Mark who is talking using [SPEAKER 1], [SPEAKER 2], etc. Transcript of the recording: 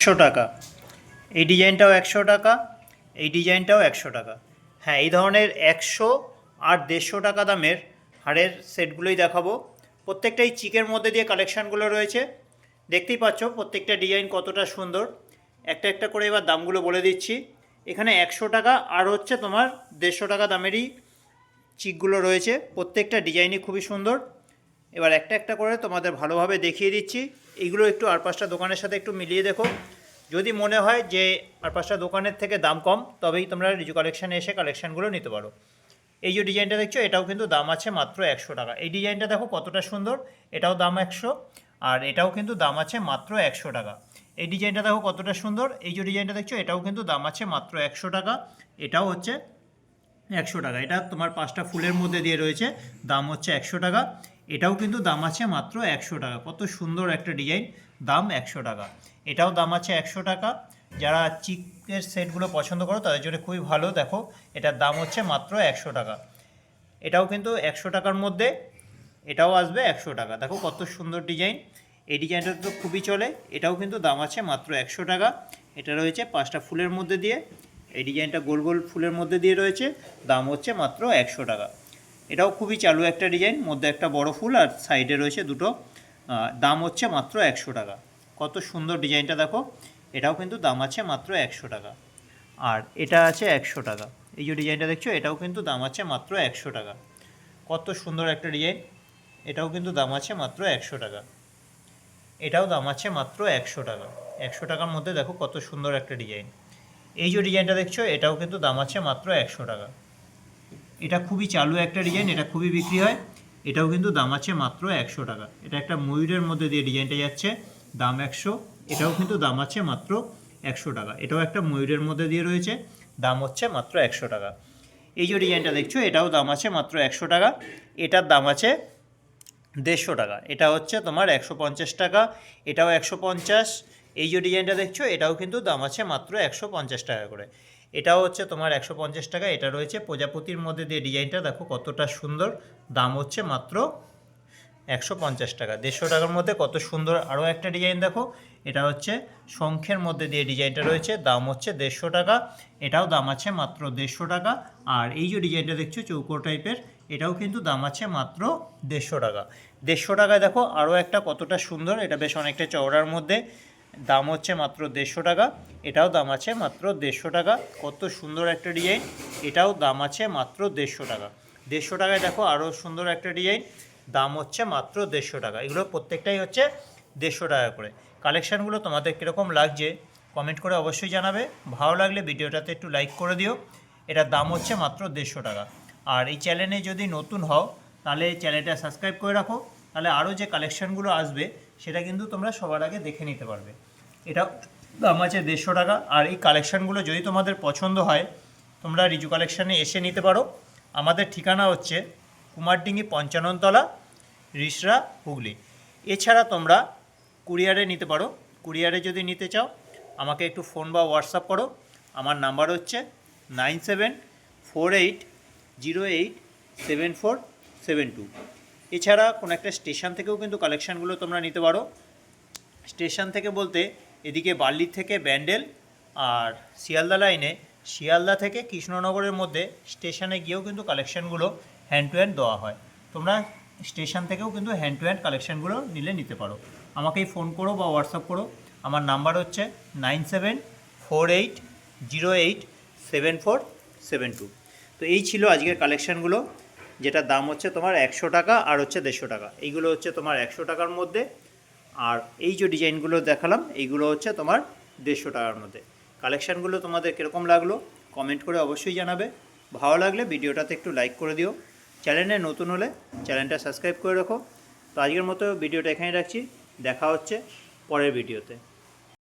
[SPEAKER 1] একশো টাকা। এই ডিজাইনটাও একশো টাকা, এই ডিজাইনটাও একশো টাকা। হ্যাঁ এই ধরনের একশো আর দেড়শো টাকা দামের হাড়ের সেটগুলোই দেখাবো। প্রত্যেকটাই চিকের মধ্যে দিয়ে কালেকশানগুলো রয়েছে। দেখতেই পাচ্ছ প্রত্যেকটা ডিজাইন কতটা সুন্দর। একটা একটা করে এবার দামগুলো বলে দিচ্ছি। এখানে একশো টাকা আর হচ্ছে তোমার দেড়শো টাকা দামেরই চিকগুলো রয়েছে। প্রত্যেকটা ডিজাইনই খুবই সুন্দর। এবার একটা একটা করে তোমাদের ভালোভাবে দেখিয়ে দিচ্ছি। এইগুলো একটু আর পাঁচটা দোকানের সাথে একটু মিলিয়ে দেখো। যদি মনে হয় যে আর পাঁচটা দোকানের থেকে দাম কম, তবেই তোমরা রিজু কালেকশানে এসে কালেকশানগুলো নিতে পারো। এই যে ডিজাইনটা দেখছ, এটাও কিন্তু দাম আছে মাত্র একশো টাকা। এই ডিজাইনটা দেখো কতটা সুন্দর, এটাও দাম একশো, আর এটাও কিন্তু দাম আছে মাত্র একশো টাকা। এই ডিজাইনটা দেখো কতটা সুন্দর, এই যে ডিজাইনটা দেখছ, এটাও কিন্তু দাম আছে মাত্র একশো টাকা, এটাও হচ্ছে একশো টাকা। এটা তোমার পাঁচটা ফুলের মধ্যে দিয়ে রয়েছে, দাম হচ্ছে একশো টাকা। এটাও কিন্তু দাম আছে মাত্র একশো টাকা। কত সুন্দর একটা ডিজাইন দাম একশো টাকা। এটাও দাম আছে একশো টাকা। যারা চিকের সেটগুলো পছন্দ করো, তাদের জন্য খুবই ভালো। দেখো, এটার দাম হচ্ছে মাত্র একশো টাকা। এটাও কিন্তু একশো টাকার মধ্যে, এটাও আসবে একশো টাকা। দেখো, কত সুন্দর ডিজাইন এই ডিজাইনটা তো খুবই চলে। এটাও কিন্তু দাম আছে মাত্র একশো টাকা। এটা রয়েছে পাঁচটা ফুলের মধ্যে দিয়ে। এই ডিজাইনটা গোল গোল ফুলের মধ্যে দিয়ে রয়েছে। দাম হচ্ছে মাত্র একশো টাকা। এটাও খুবই চালু একটা ডিজাইন, মধ্যে একটা বড় ফুল আর সাইডে রয়েছে দুটো দাম হচ্ছে মাত্র একশো টাকা। কত সুন্দর ডিজাইনটা দেখো, এটাও কিন্তু দাম আছে মাত্র একশো টাকা। আর এটা আছে একশো টাকা। এই যে ডিজাইনটা দেখছ, এটাও কিন্তু দাম আছে মাত্র একশো টাকা। কত সুন্দর একটা ডিজাইন, এটাও কিন্তু দাম আছে মাত্র একশো টাকা। এটাও দাম আছে মাত্র একশো টাকা। একশো টাকার মধ্যে দেখো কত সুন্দর একটা ডিজাইন। এই যে ডিজাইনটা দেখছ, এটাও কিন্তু দাম আছে মাত্র একশো টাকা। এটা খুবই চালু একটা ডিজাইন এটা খুবই বিক্রি হয়। এটাও কিন্তু দাম আছে মাত্র একশো টাকা। এটা একটা ময়ূরের মধ্যে দিয়ে ডিজাইনটা যাচ্ছে, দাম একশো। এটাও কিন্তু দাম আছে মাত্র একশো টাকা। এটাও একটা ময়ূরের মধ্যে দিয়ে রয়েছে, দাম হচ্ছে মাত্র একশো টাকা। এই যে ডিজাইনটা দেখছ, এটাও দাম আছে মাত্র একশো টাকা। এটার দাম আছে দেড়শো টাকা। এটা হচ্ছে তোমার একশো পঞ্চাশ টাকা, এটাও একশো পঞ্চাশ। এই যে ডিজাইনটা দেখছ, এটাও কিন্তু দাম আছে মাত্র একশো পঞ্চাশ টাকা করে। এটাও হচ্ছে তোমার একশো পঞ্চাশ টাকা, এটা রয়েছে প্রজাপতির মধ্যে দিয়ে ডিজাইনটা, দেখো কতটা সুন্দর, দাম হচ্ছে মাত্র একশো পঞ্চাশ টাকা। দেড়শো টাকার মধ্যে কত সুন্দর আরও একটা ডিজাইন দেখো, এটা হচ্ছে শঙ্খের মধ্যে দিয়ে ডিজাইনটা রয়েছে, দাম হচ্ছে দেড়শো টাকা, এটাও দাম আছে মাত্র দেড়শো টাকা, আর এই যে ডিজাইনটা দেখছ চৌকো টাইপের, এটাও কিন্তু দাম আছে মাত্র দেড়শো টাকা। দেড়শো টাকায় দেখো আরও একটা কতটা সুন্দর, এটা বেশ অনেকটা চওড়ার মধ্যে দাম হচ্ছে মাত্র দেড়শো টাকা, এটাও দাম আছে মাত্র দেড়শো টাকা, কত সুন্দর একটা ডিজাইন, এটাও দাম আছে মাত্র দেড়শো টাকা। দেড়শো টাকায় দেখো আরও সুন্দর একটা ডিজাইন, দাম হচ্ছে মাত্র দেড়শো টাকা, এগুলো প্রত্যেকটাই হচ্ছে দেড়শো টাকা করে। কালেকশানগুলো তোমাদের কীরকম লাগছে, কমেন্ট করে অবশ্যই জানাবে, ভালো লাগলে ভিডিওটাতে একটু লাইক করে দিও, এটার দাম হচ্ছে মাত্র দেড়শো টাকা। আর এই চ্যানেলে যদি নতুন হও, তাহলে চ্যানেলটা সাবস্ক্রাইব করে রাখো, তাহলে আরও যে কালেকশানগুলো আসবে সেটা কিন্তু তোমরা সবার আগে দেখে নিতে পারবে। এটা দাম আছে দেড়শো টাকা, আর এই কালেকশানগুলো যদি তোমাদের পছন্দ হয়, তোমরা রিজু কালেকশানে এসে নিতে পারো। আমাদের ঠিকানা হচ্ছে কুমারডিঙ্গি পঞ্চাননতলা, রিসরা, হুগলি। এছাড়া তোমরা কুরিয়ারে নিতে পারো। কুরিয়ারে যদি নিতে চাও, আমাকে একটু ফোন বা হোয়াটসঅ্যাপ করো। আমার নাম্বার হচ্ছে nine seven four eight zero eight seven four seven two. এছাড়া কোনো একটা স্টেশন থেকেও কিন্তু কালেকশানগুলো তোমরা নিতে পারো। স্টেশন থেকে বলতে এদিকে বার্লি থেকে ব্যান্ডেল আর শিয়ালদা লাইনে, শিয়ালদা থেকে কৃষ্ণনগরের মধ্যে স্টেশনে গিয়েও কিন্তু কালেকশানগুলো হ্যান্ড টু হ্যান্ড দেওয়া হয়। তোমরা স্টেশন থেকেও কিন্তু হ্যান্ড টু হ্যান্ড কালেকশানগুলো নিলে নিতে পারো। আমাকেই ফোন করো বা হোয়াটসঅ্যাপ করো। আমার নাম্বার হচ্ছে nine seven four eight zero eight seven four seven two. তো এই ছিল আজকের কালেকশানগুলো। যেটার দাম হচ্ছে তোমার একশো টাকা আর হচ্ছে দেড়শো টাকা। এইগুলো হচ্ছে তোমার একশো টাকার মধ্যে। আর এই যে ডিজাইনগুলো দেখালাম, এইগুলো হচ্ছে তোমার দেড়শো টাকার মধ্যে। কালেকশানগুলো তোমাদের কীরকম লাগল, কমেন্ট করে অবশ্যই জানাবে। ভালো লাগলে ভিডিওটাতে একটু লাইক করে দিও। চ্যানেলে নতুন হলে চ্যানেলটা সাবস্ক্রাইব করে রাখো। তো আজকের মতো ভিডিওটা এখানে রাখছি। দেখা হচ্ছে পরের ভিডিওতে।